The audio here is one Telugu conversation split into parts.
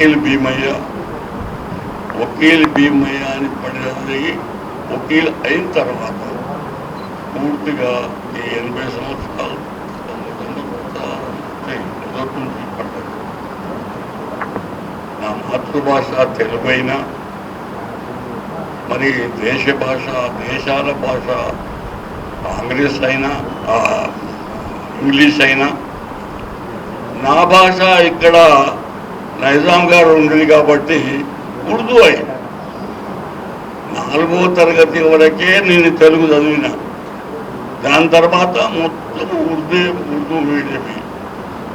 వకీల్ భీమయ్య వకీల్ భీమయ్య అని పడినది వకీల్ అయిన తర్వాత పూర్తిగా ఈ ఎనభై సంవత్సరాలు నా మాతృభాష తెలుగైనా మరి దేశ భాష దేశాల భాష కాంగ్రెస్ అయినా ఇంగ్లీష్ అయినా నా భాష ఇక్కడ నైజాం గారు ఉండేది కాబట్టి ఉర్దూ అయి. నాలుగో తరగతి వరకే నేను తెలుగు చదివిన. దాని తర్వాత మొత్తం ఉర్దూ ఉర్దూ మీడియమే.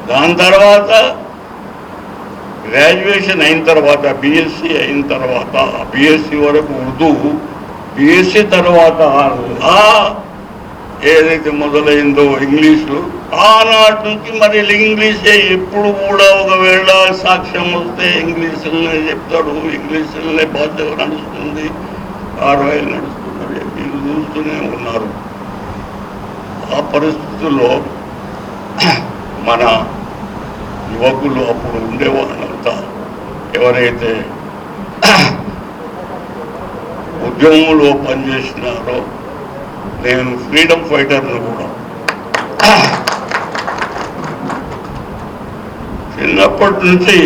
దాని తర్వాత గ్రాడ్యుయేషన్ అయిన తర్వాత బిఎస్సి అయిన తర్వాత బిఎస్సి వరకు ఉర్దూ బిఎస్సి తర్వాత లా ఏదైతే మొదలైందో ఇంగ్లీష్లో ఆనాటి నుంచి మరి ఇంగ్లీషే ఎప్పుడు కూడా ఒకవేళ సాక్ష్యం వస్తే ఇంగ్లీషులనే చెప్తాడు ఇంగ్లీషులనే బాధ్యత నడుస్తుంది ఆర్వై నడుస్తున్నది మీరు చూస్తూనే ఉన్నారు. ఆ పరిస్థితుల్లో మన యువకులు అప్పుడు ఉండేవాళ్ళంతా ఎవరైతే ఉద్యమంలో పనిచేసినారో నేను ఫ్రీడమ్ ఫైటర్ను కూడా. చిన్నప్పటి నుంచి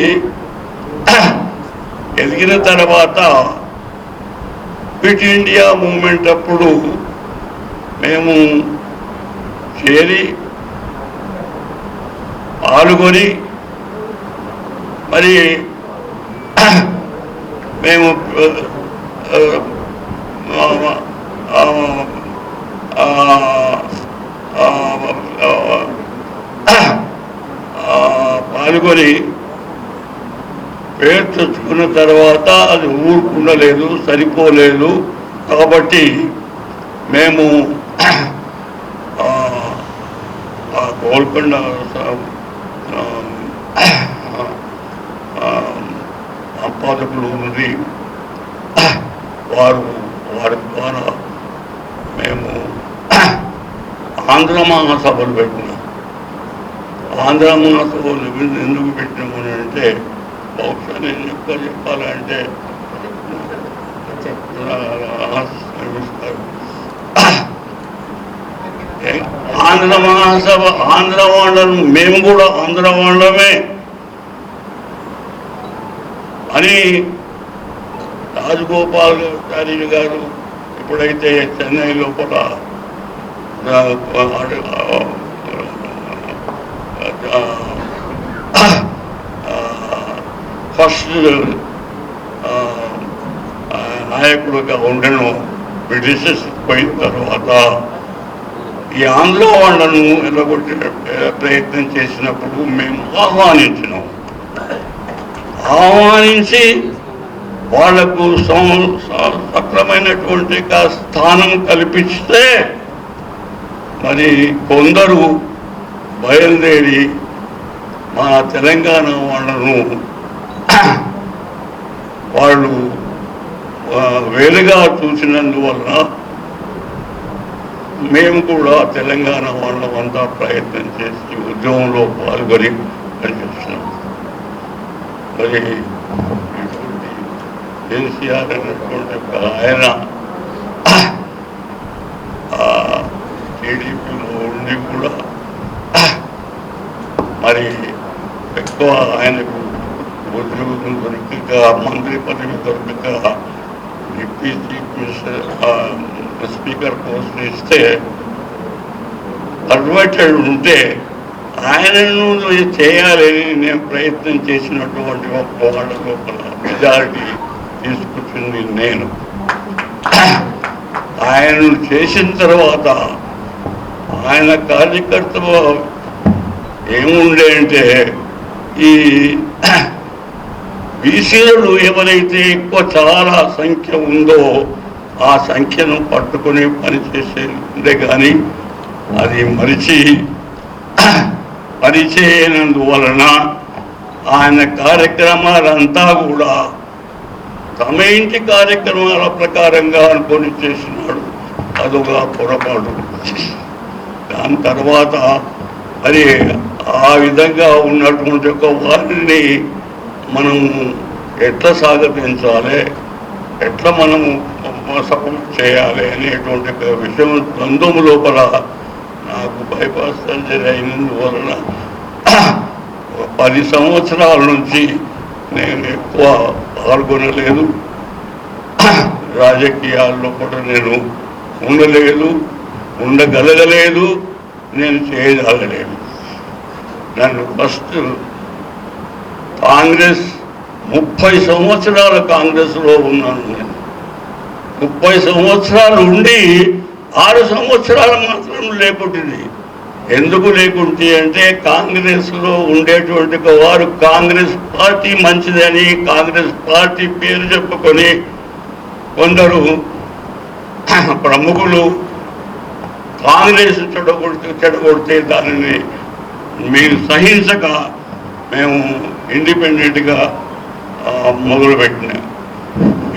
ఎదిగిన తర్వాత క్విట్ ఇండియా మూమెంట్ అప్పుడు మేము చేరి పాల్గొని మరి మేము ఆ, ఆ, ఆ, ఆ, ఆ, ఆ, మరి పేరు తెచ్చుకున్న తర్వాత అది ఊరుకుండలేదు సరిపోలేదు. కాబట్టి మేము గోల్కొండ సంపాదకులు ఉన్నది. వారు వారి ద్వారా మేము ఆంధ్ర మహాసభలు పెట్టుకున్నాం. ఆంధ్ర మహాసభలు ఎందుకు పెట్టినాము అని అంటే బహుశా నేను ఎక్కువ చెప్పాలంటే ఆంధ్ర మహాసభ ఆంధ్ర వాళ్ళం మేము కూడా ఆంధ్ర వాళ్ళమే అని రాజగోపాల్ చారి గారు ఎప్పుడైతే చెన్నై లోపల ఫస్ట్ నాయకుడుగా ఉండను. బ్రిటిషర్స్ పోయిన తర్వాత ఈ ఆంగ్లో వాళ్ళను ఎల్లగొట్టే ప్రయత్నం చేసినప్పుడు మేము ఆహ్వానించినాం. ఆహ్వానించి వాళ్ళకు సక్రమైనటువంటి స్థానం కల్పిస్తే మరి కొందరు బయలుదేరి మా తెలంగాణ వాళ్ళను వాళ్ళు వేరుగా చూసినందువలన మేము కూడా తెలంగాణ వాళ్ళమంతా ప్రయత్నం చేసి ఉద్యమంలో పాల్గొని పనిచేస్తున్నాం. మరి ఇటువంటి కేసీఆర్ అనేటువంటి ఒక ఆయన టీడీపీలో ఉండి కూడా మరి ఎక్కువ ఆయనకు ఉద్యోగం దొరికక మంత్రి పదవి దొరకక deputy chief minister speaker post ఇస్తే అడ్వైటెడ్ ఉంటే ఆయనను చేయాలని నేను ప్రయత్నం చేసినటువంటి ఒక వాళ్ళ లోపల మెజారిటీ తీసుకొచ్చింది నేను. ఆయనను చేసిన తర్వాత ఆయన కార్యకర్త ఏముండే అంటే ఈ బీసీలు ఎవరైతే ఎక్కువ చాలా సంఖ్య ఉందో ఆ సంఖ్యను పట్టుకుని పనిచేసేదే కానీ అది మరిచి పరిచయనందువలన ఆయన కార్యక్రమాలంతా కూడా తమ ఇంటి కార్యక్రమాల ప్రకారంగా అనుకొని చేసినాడు అదొక పొరపాటు. దాని తర్వాత మరి ఆ విధంగా ఉన్నటువంటి యొక్క వారిని మనం ఎట్లా సాగతించాలి ఎట్లా మనము సపోర్ట్ చేయాలి అనేటువంటి విషయం ద్వంద్వం లోపల నాకు బైపాస్ సర్జరీ అయినందువలన పది సంవత్సరాల నుంచి నేను ఎక్కువ పాల్గొనలేదు. రాజకీయాల్లో కూడా నేను ఉండలేదు ఉండగలగలేదు నేను చేయగలగలేదు నన్ను ఫస్ట్ కాంగ్రెస్ ముప్పై సంవత్సరాల కాంగ్రెస్లో ఉన్నాను నేను. ముప్పై సంవత్సరాలు ఉండి ఆరు సంవత్సరాలు మాత్రం లేకుంటుంది. ఎందుకు లేకుంటే అంటే కాంగ్రెస్లో ఉండేటువంటి వారు కాంగ్రెస్ పార్టీ మంచిదని కాంగ్రెస్ పార్టీ పేరు చెప్పుకొని కొందరు ప్రముఖులు కాంగ్రెస్ చెడగొడితే చెడగొడితే దానిని మీరు సహించక మేము ఇండిపెండెంట్గా మొదలుపెట్టిన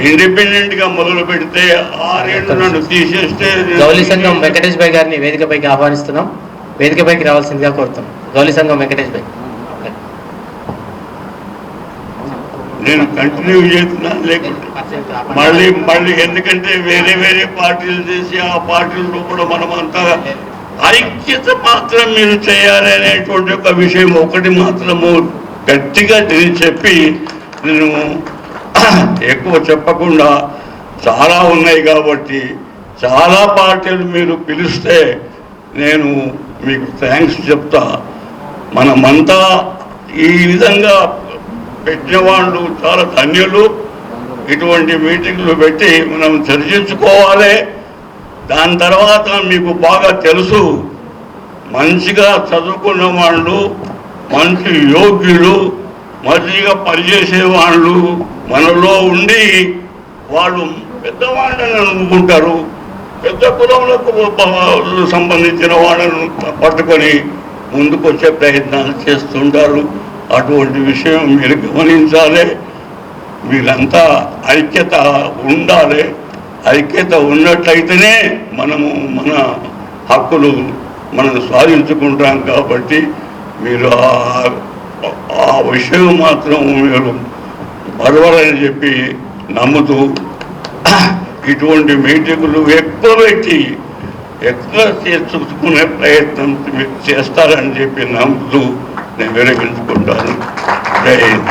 ఇండిపెండెంట్గా మొదలు పెడితే ఆరేళ్ళు నన్ను తీసేస్తే గౌలి సంఘం వెంకటేష్ భాయ్ గారిని వేదికపైకి ఆహ్వానిస్తున్నాం. వేదికపైకి రావాల్సిందిగా కోరుతున్నాం. గౌలి సంఘం వెంకటేష్ భాయ్. నేను కంటిన్యూ చేస్తున్నా లేకుంటే మళ్ళీ మళ్ళీ ఎందుకంటే వేరే వేరే పార్టీలు చేసి ఆ పార్టీల్లో కూడా మనం అంతా ఐక్యత మాత్రం మీరు చేయాలి అనేటువంటి ఒక విషయం ఒకటి మాత్రము గట్టిగా నేను చెప్పి నేను ఎక్కువ చెప్పకుండా చాలా ఉన్నాయి కాబట్టి చాలా పార్టీలు మీరు పిలిస్తే నేను మీకు థ్యాంక్స్ చెప్తా. మనమంతా ఈ విధంగా పెట్టిన వాళ్ళు చాలా ధన్యులు. ఇటువంటి మీటింగ్లు పెట్టి మనం చర్చించుకోవాలి. దాని తర్వాత మీకు బాగా తెలుసు. మంచిగా చదువుకున్న వాళ్ళు మంచి యోగ్యులు మంచిగా పనిచేసే వాళ్ళు మనలో ఉండి వాళ్ళు పెద్దవాళ్ళని అనుకుంటారు. పెద్ద కులములకు సంబంధించిన వాళ్ళను పట్టుకొని ముందుకు వచ్చే ప్రయత్నాలు చేస్తుంటారు. అటువంటి విషయం మీరు గమనించాలి. మీరంతా ఐక్యత ఉండాలి. ఐక్యత ఉన్నట్లయితేనే మనము మన హక్కులు మనం సాధించుకుంటాం కాబట్టి మీరు ఆ- ఆ విషయం మాత్రం మీరు మరవరని చెప్పి నమ్ముతూ ఇటువంటి మీటింగులు ఎక్కువ పెట్టి ఎక్కువ చేసుకునే ప్రయత్నం మీరు చేస్తారని చెప్పి నమ్ముతూ నేను విరమించుకుంటాను. జై హింద్.